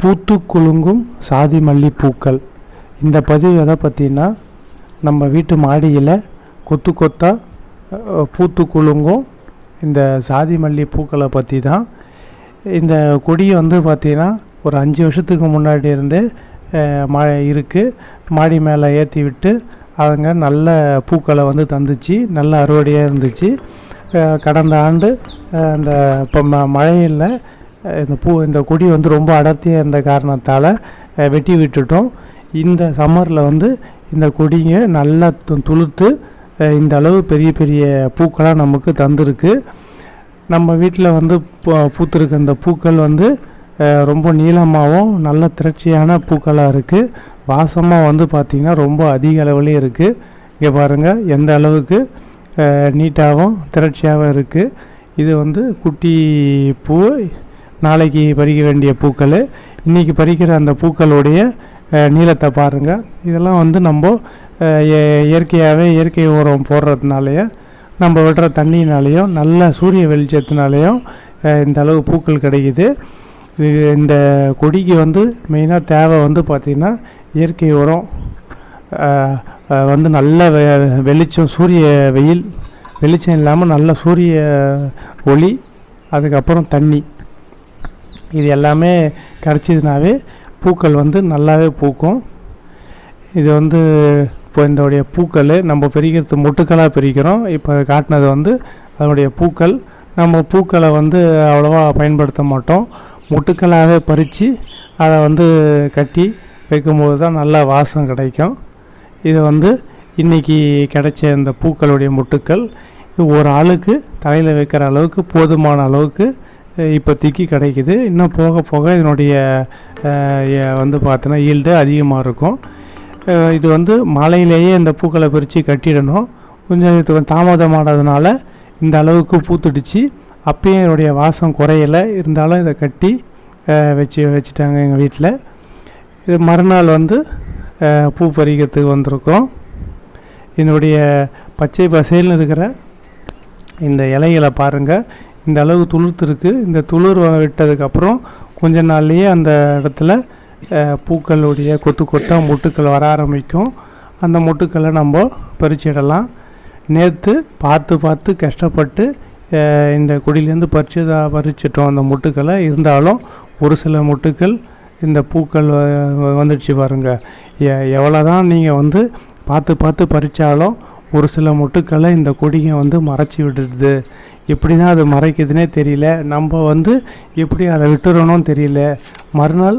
பூத்து குலுங்கும் சாதி மல்லிப்பூக்கள். இந்த பதிவு எதை பற்றினா நம்ம வீட்டு மாடியில் கொத்து கொத்தாக பூத்து குலுங்கும் இந்த சாதி மல்லி பூக்களை பற்றி தான் இந்த கொடியை வந்து பார்த்திங்கன்னா ஒரு அஞ்சு வருஷத்துக்கு முன்னாடி இருந்தே மழை இருக்குது மாடி மேலே ஏற்றி விட்டு அவங்க நல்ல பூக்களை வந்து தந்துச்சு. நல்ல அறுவடையாக இருந்துச்சு. கடந்த ஆண்டு அந்த இப்போ ம மழையில் இந்த பூ இந்த கொடி வந்து ரொம்ப அடர்த்தியாக இருந்த காரணத்தால் வெட்டி விட்டுட்டோம். இந்த சம்மரில் வந்து இந்த கொடிங்க நல்லா து- இந்த அளவு பெரிய பெரிய பூக்களாக நமக்கு தந்திருக்கு. நம்ம வீட்டில் வந்து பூ- பூத்திருக்க இந்த பூக்கள் வந்து ரொம்ப நீளமாகவும் நல்ல திரட்சியான பூக்களாக இருக்குது வாசமாக வந்து பார்த்திங்கன்னா ரொம்ப அதிக அளவுலேயே இருக்குது இங்கே பாருங்கள் எந்த அளவுக்கு நீட்டாகவும் திரட்சியாகவும் இருக்குது இது வந்து குட்டி பூ நாளைக்கு பறிக்க வேண்டிய பூக்கள். இன்றைக்கி பறிக்கிற அந்த பூக்களுடைய நீளத்தை பாருங்கள் இதெல்லாம் வந்து நம்ம இயற்கையாகவே இயற்கை உரம் போடுறதுனாலயே நம்ம விடுற தண்ணியினாலேயும் நல்ல சூரிய வெளிச்சத்தினாலேயும் இந்த அளவு பூக்கள் கிடைக்குது. இது இந்த கொடிக்கு வந்து மெயினாக தேவை வந்து பார்த்திங்கன்னா இயற்கை உரம். வந்து நல்ல வெ- வெளிச்சம் சூரிய வெயில். வெளிச்சம் இல்லாமல் நல்ல சூரிய ஒளி. அதுக்கப்புறம் தண்ணி. இது எல்லாமே கிடச்சிதுனாவே பூக்கள் வந்து நல்லாவே பூக்கும். இது வந்து இப்போ இதோடைய பூக்கள் நம்ம பிரிக்கிறது மொட்டுக்களாக பிரிக்கிறோம். இப்போ காட்டினது வந்து அதனுடைய பூக்கள். நம்ம பூக்களை வந்து அவ்வளோவா பயன்படுத்த மாட்டோம். மொட்டுக்களாகவே பறித்து அதை வந்து கட்டி வைக்கும்போது தான் நல்ல வாசம் கிடைக்கும். இது வந்து இன்றைக்கி கிடைச்ச இந்த பூக்களுடைய மொட்டுக்கள். இது ஒரு ஆளுக்கு தலையில் வைக்கிற அளவுக்கு போதுமான அளவுக்கு இப்போதைக்கு கிடைக்குது. இன்னும் போக போக இதனுடைய வந்து பார்த்தோன்னா ஈல்டு அதிகமாக இருக்கும். இது வந்து மாலையிலேயே இந்த பூக்களை பறித்து கட்டிடணும். கொஞ்சம் இது தாமதமானதுனால இந்த அளவுக்கு பூத்துடுச்சு. அப்பயும் என்னுடைய வாசம் குறையலை. இருந்தாலும் இதை கட்டி வச்சு வச்சுட்டாங்க எங்கள் வீட்டில் இது மறுநாள் வந்து பூ பறிக்கிறதுக்கு வந்திருக்கோம். என்னுடைய பச்சை பசேல்னு இருக்கிற இந்த இலைகளை பாருங்கள் இந்த அளவு துளிர்த்துருக்கு. இந்த துளிர் விட்டதுக்கப்புறம் கொஞ்ச நாள்லேயே அந்த இடத்துல பூக்களுடைய கொத்து கொத்தாக மொட்டுக்கள் வர ஆரம்பிக்கும். அந்த மொட்டுக்களை நம்ம பறிச்சிடலாம். நேற்று பார்த்து பார்த்து கஷ்டப்பட்டு இந்த கொடியிலேருந்து பறிச்சு பறிச்சிட்டோம் அந்த மொட்டுக்களை. இருந்தாலும் ஒரு சில மொட்டுக்கள் இந்த பூக்கள் வந்துடுச்சு பாருங்கள் எவ்வளோ தான் நீங்கள் வந்து பார்த்து பார்த்து பறித்தாலும் ஒரு சில மொட்டுக்களை இந்த கொடிங்க வந்து மறைச்சி விட்டுடுது. எப்படி தான் அது மறைக்குதுன்னே தெரியல. நம்ம வந்து எப்படி அதை விட்டுறணும்னு தெரியல. மறுநாள்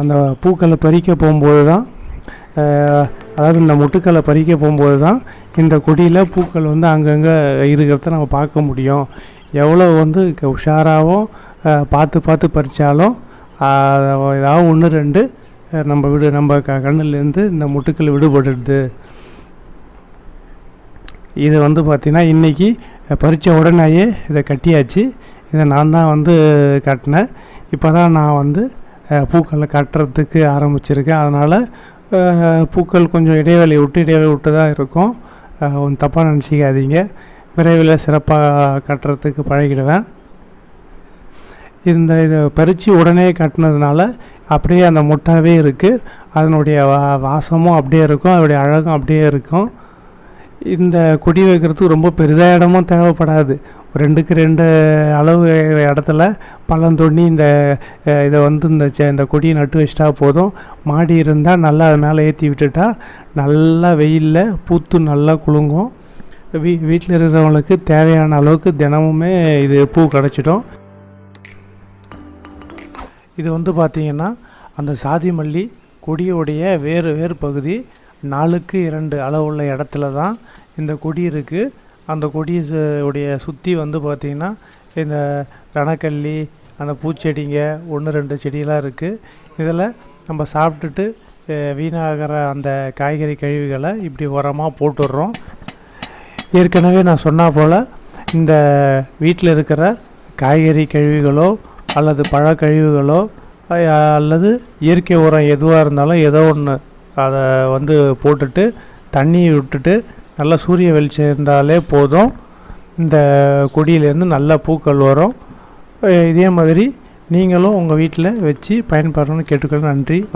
அந்த பூக்களை பறிக்க போகும்போது தான் அதாவது இந்த முட்டுக்களை பறிக்க போகும்போது தான் இந்த கொடியில் பூக்கள் வந்து அங்கங்கே இருக்கிறத நம்ம பார்க்க முடியும். எவ்வளோ வந்து க- உஷாராகவும் பார்த்து பார்த்து பறித்தாலும் ஏதாவது ஒன்று ரெண்டு நம்ம விடு நம்ம க கண்ணுலேருந்து இந்த முட்டுக்கள் விடுபடுது. இது வந்து பார்த்திங்கன்னா இன்றைக்கி பறித்த உடனேயே இதை கட்டியாச்சு. இதை நான் தான் வந்து கட்டினேன். இப்போ தான் நான் வந்து பூக்களை கட்டுறதுக்கு ஆரம்பிச்சிருக்கேன். அதனால் பூக்கள் கொஞ்சம் இடைவெளி விட்டு இடைவெளி விட்டு தான் இருக்கும். ஒன்றும் தப்பாக நினச்சிக்காதீங்க. விரைவில் சிறப்பாக கட்டுறதுக்கு பழகிடுவேன். இந்த இதை பறித்து உடனே கட்டினதுனால அப்படியே அந்த முட்டாவே இருக்குது அதனுடைய வா வாசமும் அப்படியே இருக்கும். அதனுடைய அழகும் அப்படியே இருக்கும். இந்த கொடி வைக்கிறதுக்கு ரொம்ப பெரிதாக இடமும் தேவைப்படாது. ரெண்டுக்கு ரெண்டு அளவு இடத்துல பள்ளம் தோண்டி இந்த இதை வந்து இந்த இந்த கொடியை நட்டு வச்சிட்டா போதும். மாடி இருந்தால் நல்லா அது மேலே ஏற்றி விட்டுட்டா நல்லா வெயிலில் பூத்து நல்லா குலுங்கும். வீ வீட்டில் இருக்கிறவங்களுக்கு தேவையான அளவுக்கு தினமுமே இது பூ கிடச்சிடும். இது வந்து பார்த்திங்கன்னா அந்த சாதி மல்லி கொடியோடைய வேறு வேறு பகுதி. நாலுக்கு இரண்டு அளவுள்ள இடத்துல தான் இந்த கொடி இருக்குது அந்த கொடி உடைய சுற்றி வந்து பார்த்திங்கன்னா இந்த ரணக்கல்லி அந்த பூச்செடிங்க ஒன்று ரெண்டு செடியெல்லாம் இருக்குது இதில் நம்ம சாப்பிட்டுட்டு வீணாகிற அந்த காய்கறி கழிவுகளை இப்படி உரமாக போட்டுடுறோம். ஏற்கனவே நான் சொன்னா போல் இந்த வீட்டில் இருக்கிற காய்கறி கழிவுகளோ அல்லது பழ கழிவுகளோ அல்லது இயற்கை உரம் எதுவாக இருந்தாலும் ஏதோ ஒன்று அதை வந்து போட்டுட்டு தண்ணி விட்டுட்டு நல்லா சூரிய வெளிச்சம் இருந்தாலே போதும். இந்த கொடியிலேருந்து நல்ல பூக்கள் வரும். இதே மாதிரி நீங்களும் உங்கள் வீட்டில் வச்சு பயன்பெறணும்னு கேட்டுக்கிறேன் நன்றி.